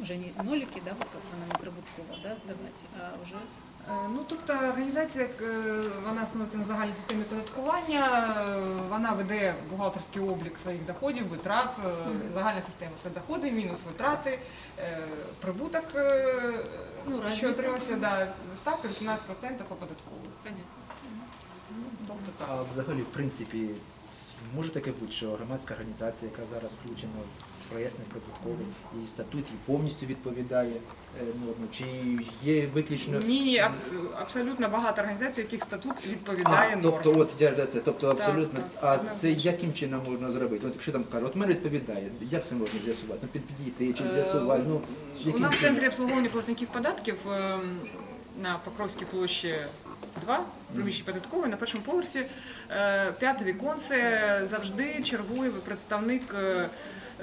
уже не нолики, да, вот как она неприбуткова, да, сдавать, а уже Е, Ну, тобто організація, як, е, вона становиться на загальній системі податкування, е, вона веде бухгалтерський облік своїх доходів, витрат. Загальна система це доходи, мінус витрати, прибуток, Ну, що отримався, да, ставка 18% оподатковується. Ну, Тобто так. А взагалі, в принципі, може таке бути, що громадська організація, яка зараз включена в проєсний прибутковий, її статут і повністю відповідає е, нормам, чи є виключно. Ні, ні, аб- абсолютно багато організацій, яких статут відповідає А, нормам. тобто, от я ж це, тобто Так, абсолютно, так, а це яким чином можна зробити? От якщо там кажуть, от мене відповідає, як це можна з'ясувати? Ну під- підійти чи Е, з'ясувати? Ну, У нас в чином? центрі обслуговування платників податків ем, на Покровській площі 2, приміщення податкової, на першому поверсі, е, п'яте віконце завжди чергує представник е,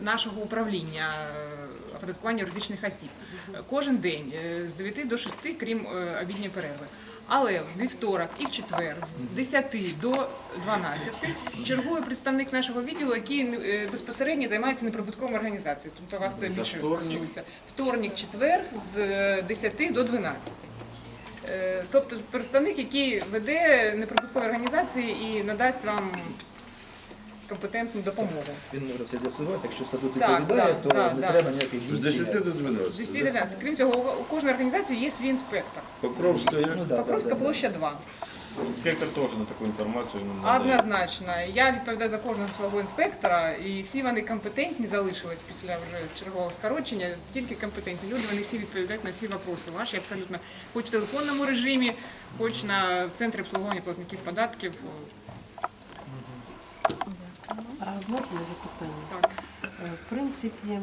нашого управління е, оподаткування юридичних осіб. Кожен день з 9 до 6, крім обідньої перерви. Але в вівторок і в четвер з 10 до 12 чергує представник нашого відділу, який безпосередньо займається неприбутковою організацією. Тобто вас це більше стосується. Вторник, четвер з е, 10 до 12. Е, Тобто представник, який веде неприбуткові організації і надасть вам компетентну допомогу. Він може все з'ясувати, якщо статут Так, відповідає, так, то так, не так. треба ніяких З дій. 10 до З 10 до 12. 12. Крім цього, у кожної організації є свій інспектор. Покровська як? Ну, да, Покровська да, да. площа 2. Инспектор тоже на такую информацию не надает. Однозначно. Я відповідаю за кожного свого інспектора, і всі вони компетентні залишились після вже чергового скорочення. Тільки компетентні люди, вони всі відповідають на всі вопроси. Ваші абсолютно хоч в телефонному режимі, хоч на центрі обслуговування платників податків. А можна запитання? Так. Е, В принципі,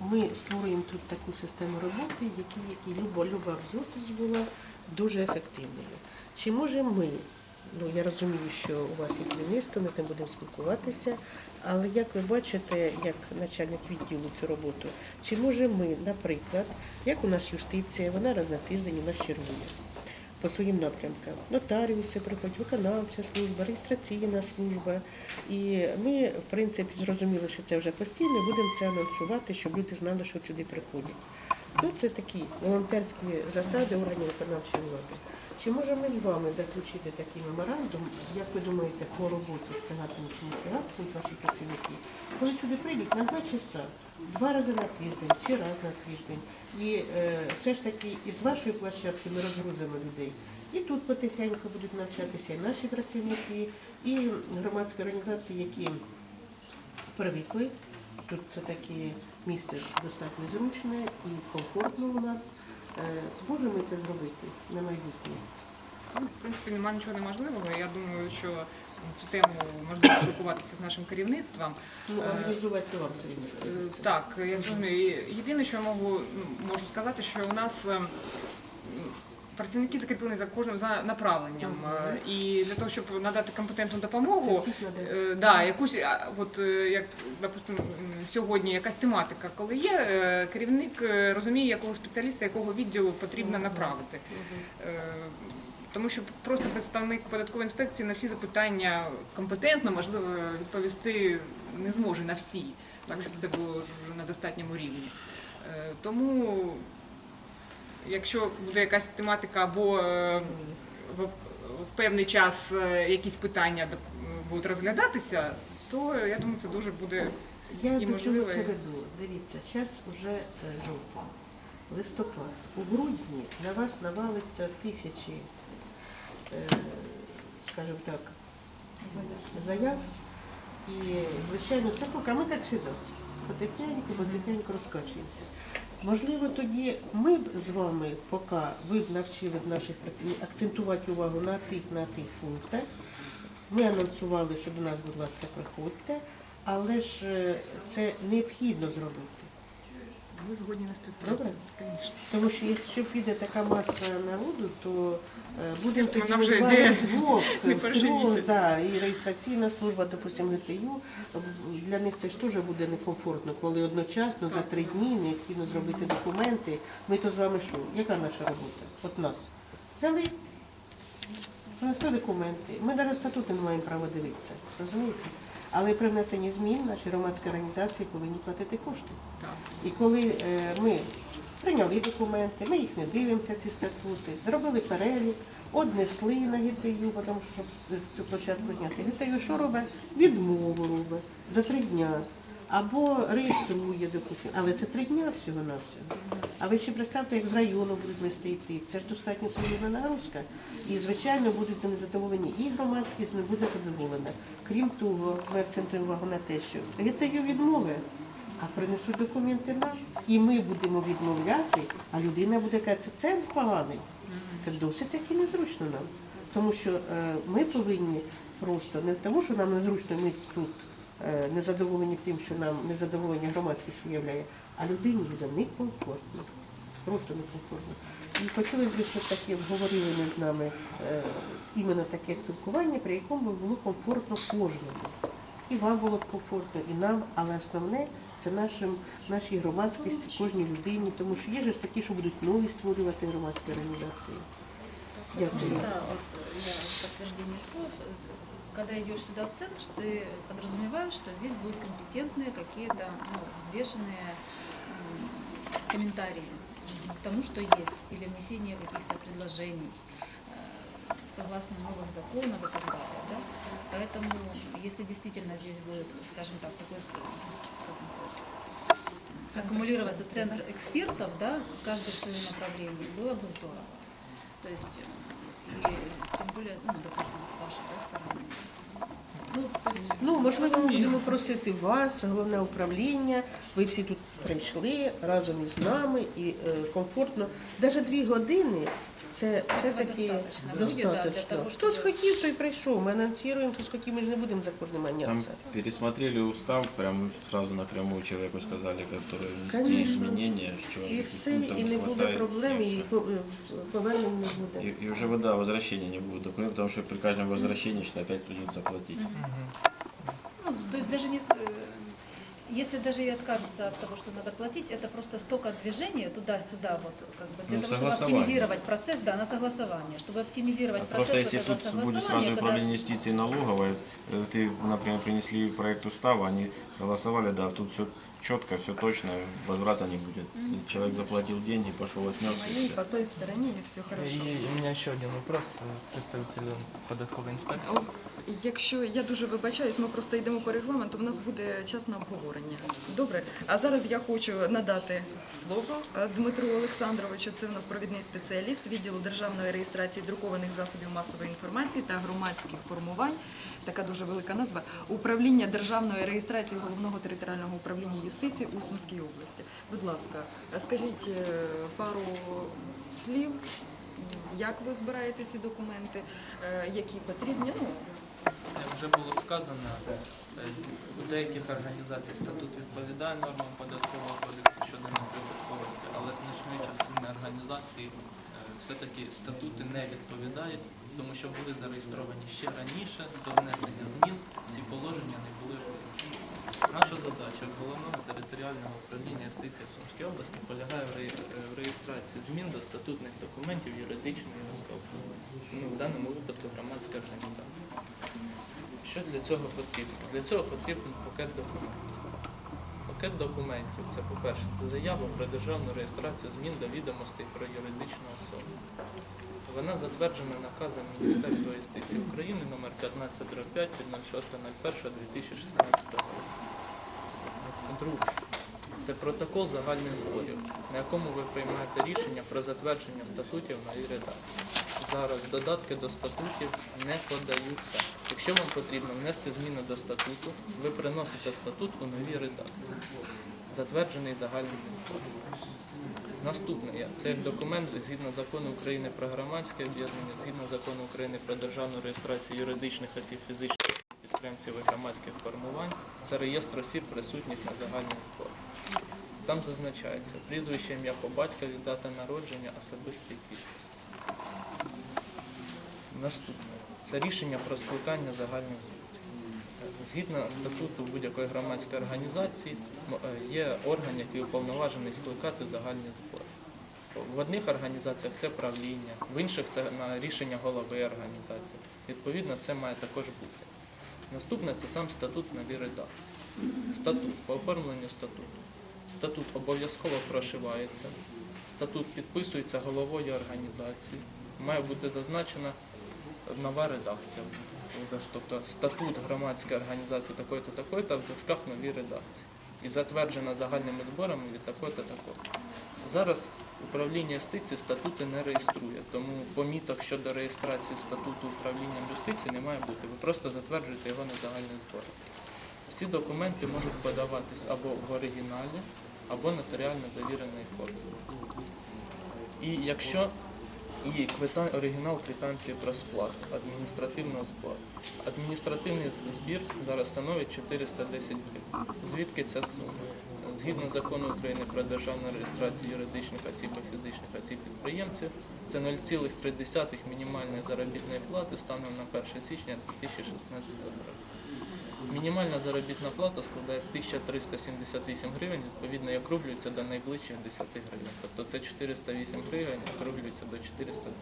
ми створюємо тут таку систему роботи, які, які люба, люба зустріч була дуже ефективною. Чи можемо ми, ну я розумію, що у вас є керівництво, ми з ним будемо спілкуватися, але як ви бачите, як начальник відділу цю роботу, чи можемо ми, наприклад, як у нас юстиція, вона раз на тиждень у нас чергує по своїм напрямкам. Нотаріуси приходять, виконавча служба, реєстраційна служба. І ми, в принципі, зрозуміли, що це вже постійно, будемо це анонсувати, щоб люди знали, що сюди приходять. Ну, це такі волонтерські засади органів виконавчої влади. Чи можемо ми з вами заключити такий меморандум, як ви думаєте, по роботі з тегатами чи тегатами ваші працівники, коли сюди прийдуть на два часа, два рази на тиждень чи раз на тиждень, і е, все ж таки із вашої площадки ми розгрузимо людей. І тут потихеньку будуть навчатися і наші працівники, і громадські організації, які привикли. Тут це таке місце достатньо зручне і комфортно у нас. Е, Зможемо це зробити на майбутнє? Ну, в принципі, немає нічого неможливого. Я думаю, що цю тему можна спілкуватися з нашим керівництвом. Ну, Е, організувати вам все рівно. Е, Так, я зрозумію. Єдине, що я можу, ну, можу сказати, що у нас е, м, працівники закріплені за кожним за направленням. Е, І для того, щоб надати компетентну допомогу, е, да, якусь, от, е, як, допустим, сьогодні якась тематика, коли є, керівник розуміє, якого спеціаліста, якого відділу потрібно направити. Тому що просто представник податкової інспекції на всі запитання компетентно, можливо, відповісти не зможе на всі, так щоб це було вже на достатньому рівні. Тому, якщо буде якась тематика або е, в, певний час е, якісь питання будуть розглядатися, то я думаю, це дуже буде Я і можливо, це веду? Дивіться, зараз вже е, жовтень, листопад. У грудні на вас навалиться тисячі, е, скажімо так, заяв. І, звичайно, це поки ми як завжди, потихеньку, потихеньку розкачуємося. Можливо, тоді ми б з вами, поки ви б навчили наших акцентувати увагу на тих, на тих пунктах. Ми анонсували, що до нас, будь ласка, приходьте, але ж е, це необхідно зробити. Ми згодні на співпрацю. Тому що якщо піде така маса народу, то е, будемо тоді Вона вже йде не перший місяць. да, і реєстраційна служба, допустимо, ГТЮ, для них це ж теж буде некомфортно, коли одночасно за три дні необхідно зробити документи. Ми то з вами що? Яка наша робота? От нас. Взяли, принесли документи. Ми навіть статути не маємо права дивитися. Розумієте? Але при внесенні змін наші громадські організації повинні платити кошти. І коли е, ми прийняли документи, ми їх не дивимося, ці статути, зробили перелік, однесли на ГТЮ, тому що щоб цю площадку зняти. ГТЮ що робить? Відмову робить за три дня. Або реєструє, допустимо. Але це три дня всього на всього. А ви ще представте, як з району будуть листи йти. Це ж достатньо серйозна нагрузка. І, звичайно, будуть незадоволені і громадськість не буде задоволена. Крім того, ми акцентуємо увагу на те, що ГТЮ відмовить, а принесуть документи нам. І ми будемо відмовляти, а людина буде казати, це поганий. Це досить таки незручно нам. Тому що е, ми повинні просто не тому, що нам незручно, ми тут е, незадоволені тим, що нам незадоволення громадськість виявляє, а людині буде некомфортно. Просто некомфортно. І хотілося б, щоб таке говорили ми з нами е, іменно таке спілкування, при якому було комфортно кожному. І вам було б комфортно, і нам, але основне це нашим, нашій громадськості, кожній людині, тому що є ж такі, що будуть нові створювати громадські організації. Дякую. Да, вот я в подтверждение слов. Когда идешь сюда в центр, ты подразумеваешь, что здесь будут компетентные какие-то ну, взвешенные комментарии к тому, что есть, или внесение каких-то предложений э, согласно новых законов и так далее. Да? Поэтому, если действительно здесь будет, скажем так, такой э, назвать, аккумулироваться центр экспертов, да, каждый в своем направлении, было бы здорово. То есть, э, и тем более, ну, допустим, с вашей да, стороны. Ну, то есть, Ну, можливо, ми будемо просити вас, головне управління. Ви всі тут прийшли разом із нами і е, комфортно. Навіть дві години це все-таки достаточно. Ну, да, для достатньо. того, Хтось щоб- хотів, той прийшов. Ми анонсуємо, хтось хотів, ми ж не будемо за кожним Там ганяться. пересмотрели устав, прям сразу напрямую человеку сказали, которые внести Конечно. изменения, что І все, пунктов і не буде хватает, проблем, и і всё. по- е, повернень не буде. И, и уже вода возвращения не будет документов, потому что при каждом возвращении что опять придется платить. ну, то есть даже не, э, если даже и откажутся от того, что надо платить, это просто столько движения туда-сюда, вот, как бы, для Ну, того, чтобы оптимизировать процесс, да, на согласование, чтобы оптимизировать А процесс Просто если вот тут будет сразу когда управление юстиции и налоговой, э, ты, например, принесли проект устава, они согласовали, да, тут все четко, все точно, возврата не будет. И Человек заплатил деньги, пошел отнес. и моей, всё. по той стороне, и все хорошо. И у меня еще один вопрос э, представителю податковой инспекции. Якщо я дуже вибачаюсь, ми просто йдемо по регламенту, в нас буде час на обговорення. Добре, а зараз я хочу надати слово е, Дмитру Олександровичу. Це у нас провідний спеціаліст відділу державної реєстрації друкованих засобів масової інформації та громадських формувань. Така дуже велика назва управління державної реєстрації головного територіального управління юстиції у Сумській області. Будь ласка, е, скажіть е, пару слів. Як ви збираєте ці документи, які потрібні? Ну, Як вже було сказано, е, у деяких організацій статут відповідає нормам податкового кодексу щодо неприбутковості, але значної частини організацій е, все-таки статути не відповідають, тому що були зареєстровані ще раніше до внесення змін. Ці положення не були визначені. Наша задача головного територіального управління юстиції Сумської області полягає в реєстрації змін до статутних документів юридичної особи, ну, в даному випадку громадської організації. Що для цього потрібно? Для цього потрібен пакет документів. Пакет документів це, по-перше, це заява про державну реєстрацію змін до відомостей про юридичну особу. Вона затверджена наказом Міністерства юстиції України номер 1505 від 06.01.2016 року. Друге, це протокол загальних зборів, на якому ви приймаєте рішення про затвердження статутів в новій редакції. Зараз додатки до статутів не подаються. Якщо вам потрібно внести зміни до статуту, ви приносите статут у новій редакції, затверджений загальними зборами. Наступне це як документ згідно закону України про громадське об'єднання, згідно закону України про державну реєстрацію юридичних осіб фізичних підприємців і громадських формувань. Це реєстр осіб, присутніх на загальних зборах. Там зазначається прізвище, ім'я по батькові, дата народження, особистий підпис. Наступне це рішення про скликання загальних зборів. Згідно статуту будь-якої громадської організації е, є орган, який уповноважений скликати загальні збори. В одних організаціях це правління, в інших це на рішення голови організації. Відповідно, це має також бути. Наступне це сам статут в новій редакції. Статут по оформленню статуту. Статут обов'язково прошивається. Статут підписується головою організації. Має бути зазначена нова редакція. Тобто статут громадської організації такої-то, такої-то в дужках новій редакції. І затверджена загальними зборами від такої-то, такої. Зараз управління юстиції статути не реєструє, тому поміток щодо реєстрації статуту управління юстиції не має бути. Ви просто затверджуєте його на загальний збор. Всі документи можуть подаватись або в оригіналі, або нотаріально завіреної копії. І якщо і квита... оригінал квитанції про сплату адміністративного збору. Адміністративний збір зараз становить 410 гривень. Звідки ця сума? Згідно закону України про державну реєстрацію юридичних осіб і фізичних осіб підприємців, це 0,3 мінімальної заробітної плати станом на 1 січня 2016 року. Мінімальна заробітна плата складає 1378 гривень, відповідно, і округлюється до найближчих 10 гривень. Тобто це 408 гривень, округлюється до 410.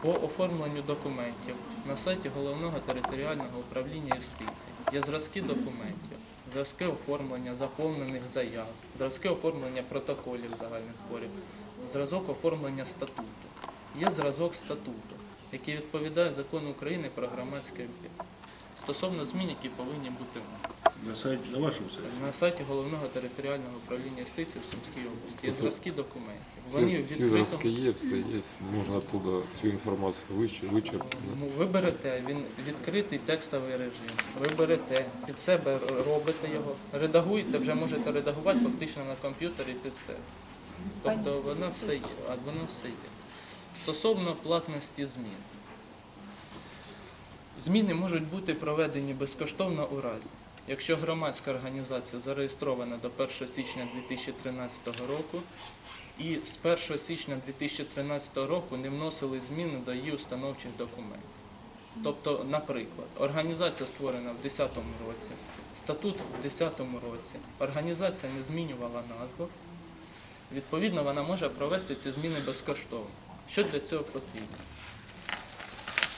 По оформленню документів на сайті Головного територіального управління юстиції є зразки документів, зразки оформлення заповнених заяв, зразки оформлення протоколів загальних зборів, зразок оформлення статуту. Є зразок статуту, який відповідає закону України про громадське об'єкт. Стосовно змін, які повинні бути На сайті, на вашому сайті. на сайті головного територіального управління юстиції в Сумській області є зразки документів. Вони Всі, в всі зразки є, все є. Можна оттуда всю інформацію вич- вичерпати. Ну, ви берете, він відкритий текстовий режим. Ви берете, під себе робите його, редагуєте, вже можете редагувати фактично на комп'ютері під себе. Тобто воно все є, а воно все є. Стосовно платності змін. Зміни можуть бути проведені безкоштовно у разі, якщо громадська організація зареєстрована до 1 січня 2013 року і з 1 січня 2013 року не вносили зміни до її установчих документів. Тобто, наприклад, організація створена в 2010 році, статут в 2010 році, організація не змінювала назву, відповідно, вона може провести ці зміни безкоштовно. Що для цього потрібно?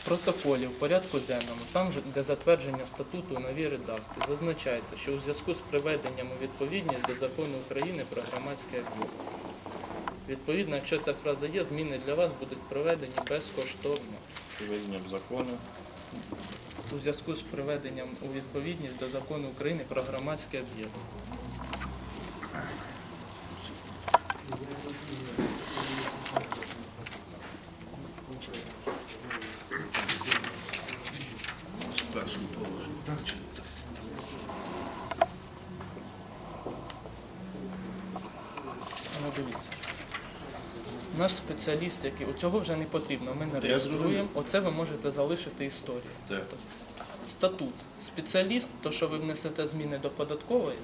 В протоколі в порядку денному, там, де затвердження статуту у новій редакції, зазначається, що у зв'язку з приведенням у відповідність до закону України про громадське об'єкт. Відповідно, якщо ця фраза є, зміни для вас будуть проведені безкоштовно Приведением закона. у зв'язку з приведенням у відповідність до закону України про громадське об'єкт. Першому положенні, так чи не так? Ну, дивіться. Наш спеціаліст, який у цього вже не потрібно, ми не реєструємо. Оце ви можете залишити історію. Так. Статут. Спеціаліст, то що ви внесете зміни до податкової,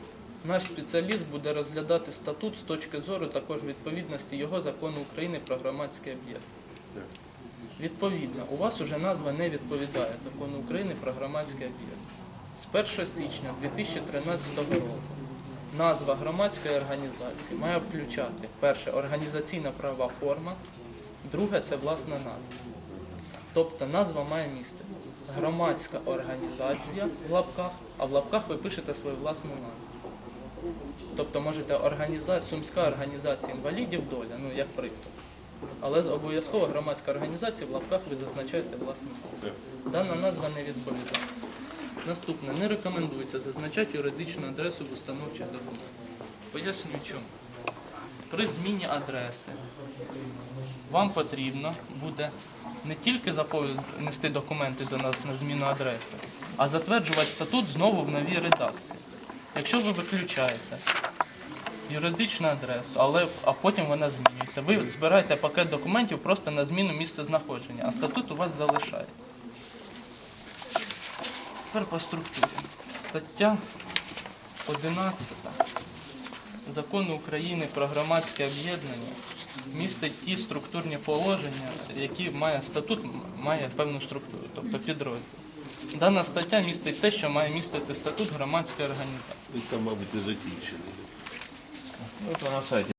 наш спеціаліст буде розглядати статут з точки зору також відповідності його закону України про громадський об'єкт. Відповідно, у вас уже назва не відповідає закону України про громадський об'єкт. З 1 січня 2013 року назва громадської організації має включати перше організаційна права форма, друге це власна назва. Тобто назва має містити громадська організація в лапках, а в лапках ви пишете свою власну назву. Тобто можете організація, Сумська організація інвалідів доля, ну як приклад. Але обов'язково громадська організація в лапках ви зазначаєте власну назву. Дана назва не відповідає. Наступне. Не рекомендується зазначати юридичну адресу в установчих документах. Пояснюю чому. При зміні адреси вам потрібно буде не тільки нести документи до нас на зміну адреси, а затверджувати статут знову в новій редакції. Якщо ви виключаєте юридичну адресу, але а потім вона змінюється, ви збираєте пакет документів просто на зміну місця знаходження, а статут у вас залишається. Тепер по структурі. Стаття 11 Закону України про громадське об'єднання містить ті структурні положення, які має статут, має певну структуру, тобто підрозділ. Дана стаття містить те, що має містити статут громадської організації. Ви там, мабуть, і закінчили. На сайте.